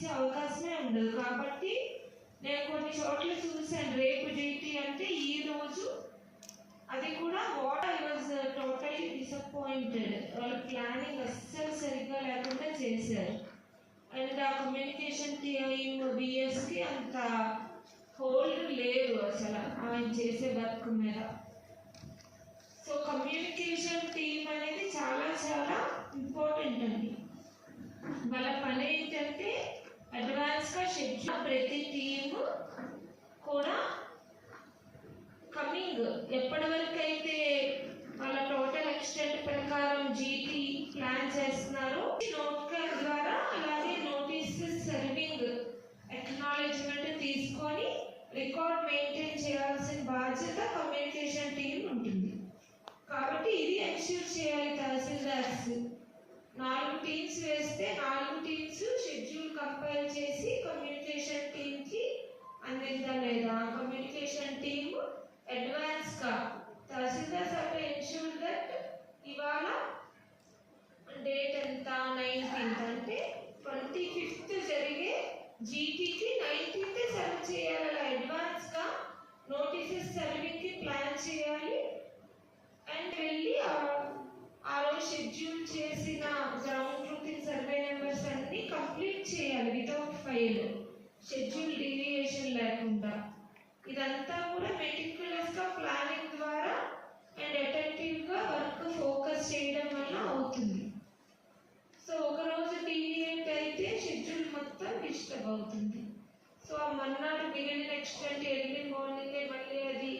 ఇచ్చే అవకాశమే ఉండదు. కాబట్టి నేను కొన్ని చోట్ల చూశాను. రేపు జీటీ అంటే ఈ రోజు అది కూడా what I was totally disappointed. వాళ్ళ ప్లానింగ్ అస్సలు సరిగ్గా లేకుండా చేశారు. అండ్ ఆ కమ్యూనికేషన్ టీమ్ బిఎస్కి అంత హోల్డ్ లేదు అసలు ఆయన చేసే వర్క్ మీద. సో కమ్యూనికేషన్ టీమ్ అనేది చాలా చాలా ఇంపార్టెంట్ అండి వాళ్ళ పని ఏంటంటే అడ్వాన్స్గా షెడ్యూల్ ప్రతి టీము కూడా కమింగ్ ఎప్పటి వరకు అయితే వాళ్ళ టోటల్ ఎక్స్టెంట్ ప్రకారం జీటీ ప్లాన్ చేస్తున్నారో నోట్కర్ ద్వారా అలాగే నోటీస్ సర్వింగ్ ఎక్నాలెడ్జ్మెంట్ తీసుకొని రికార్డ్ మెయింటైన్ చేయాల్సిన బాధ్యత కమ్యూనికేషన్ టీం ఉంటుంది. కాబట్టి ఇది ఎన్ష్యూర్ చేయాలి తహసీల్దార్. జీటీకి నైన్టీన్త్ సర్వ్ చేయాలి అలా అడ్వాన్స్గా నోటీసెస్ సర్వింగ్కి ప్లాన్ చేయాలి. అండ్ వెళ్ళి ఆ- రోజు షెడ్యూల్ చేసిన గ్రౌండ్ రూటింగ్ సర్వే నెంబర్స్ అన్ని కంప్లీట్ చేయాలి వితౌట్ ఫైల్ షెడ్యూల్ డీవియేషన్ లేకుండా. ఇదంతా కూడా మెటిక్యులస్గా ప్లానింగ్ ద్వారా అండ్ అటెంప్ట్గా వర్క్ ఫోకస్ చేయడం వల్ల అవుతుంది సో ఒక రోజు డీవియేట్ అయితే షెడ్యూల్ మొత్తం డిస్టర్బ్ అవుతుంది. సో ఆ మర్నాడు మిగిలిన అంటే ఎర్లీ మార్నింగే మళ్ళీ అది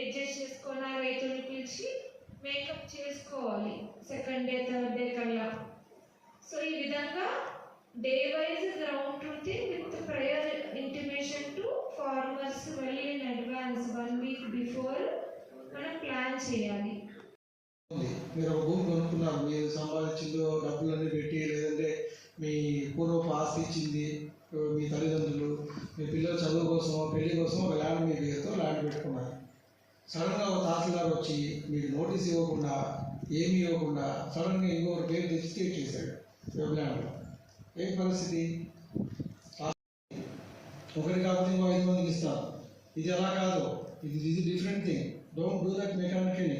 అడ్జస్ట్ చేసుకొని ఆ రైతుని పిలిచి మేకప్ చేసుకోవాలి సెకండ్ డే థర్డ్ డే కల్లా. సో ఈ విధంగా day wise ground routine with prior intimation to farmers వెళ్ళి in advance one week before మనం ప్లాన్ చేయాలి. మీరు ఒక భూమి కొనుక్కున్నారు మీరు సంపాదించిందో డబ్బులన్నీ పెట్టి లేదంటే మీ పూర్వపు ఆస్తి ఇచ్చింది మీ తల్లిదండ్రులు మీ పిల్లల చదువు కోసం పెళ్ళి కోసం ఒక ల్యాండ్ మీ పేరుతో ల్యాండ్ పెట్టుకున్నారు. సడన్గా ఒక తహసీల్దార్ వచ్చి మీరు నోటీస్ ఇవ్వకుండా ఏమీ ఇవ్వకుండా సడన్గా ఇంకొకరు పేరు తెచ్చి స్టేట్ చేశాడు వెబ్ ల్యాండ్లో. ఏం పరిస్థితి? ఒకరి కాకపోతే ఇంకో ఐదు మందికి ఇస్తారు ఇది అలా కాదు. ఇది ఇది different thing don't do that mechanically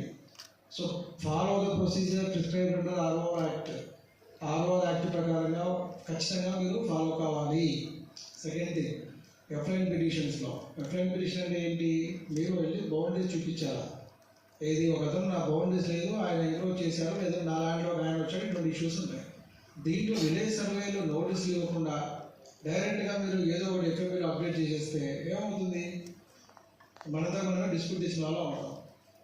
so follow the procedure prescribe under ROR act ROR act ప్రకారంగా ఖచ్చితంగా మీరు ఫాలో కావాలి. సెకండ్ థింగ్ ఎఫ్ఐఎన్ పిటిషన్స్లో ఎఫ్ఐఎన్ పిటిషన్ అంటే ఏంటి? మీరు వెళ్ళి బౌండరీస్ చూపించాలా? ఏది? ఒక అతను నా బౌండరీస్ లేదు ఆయన ఎంక్రో చేశారు లేదా నా ల్యాండ్లో ఒక ఆయన వచ్చాడు ఇటువంటి ఇష్యూస్ ఉంటాయి. దీంట్లో విలేజ్ సర్వేలో నోటీసులు ఇవ్వకుండా డైరెక్ట్గా మీరు ఏదో ఒకటి ఎఫ్ఐబీలో అప్డేట్ చేసేస్తే ఏమవుతుంది? మనతో మనం డిస్ప్యూట్ చేసిన వాళ్ళు అవుతాం.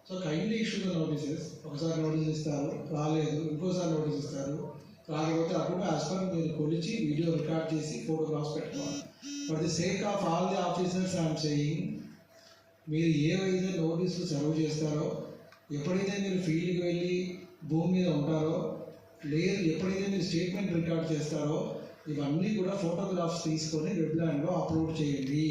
సో కైండ్లీ ఇష్యూ నోటీసెస్ ఒకసారి నోటీస్ ఇస్తారు రాలేదు ఇంకోసారి నోటీస్ ఇస్తారు. రాకపోతే అప్పుడు యాజ్ పర్ మీరు కొలిచి వీడియో రికార్డ్ చేసి ఫోటోగ్రాఫ్స్ పెట్టుకోవాలి for the sake of all the officers I'm saying మీరు ఏవైతే నోటీసులు సర్వ్ చేస్తారో ఎప్పుడైతే మీరు ఫీల్డ్కి వెళ్ళి భూమి మీద ఉంటారో లేదు ఎప్పుడైతే మీరు స్టేట్మెంట్ రికార్డ్ చేస్తారో ఇవన్నీ కూడా ఫోటోగ్రాఫ్స్ తీసుకొని వెబ్లాండ్లో అప్లోడ్ చేయండి.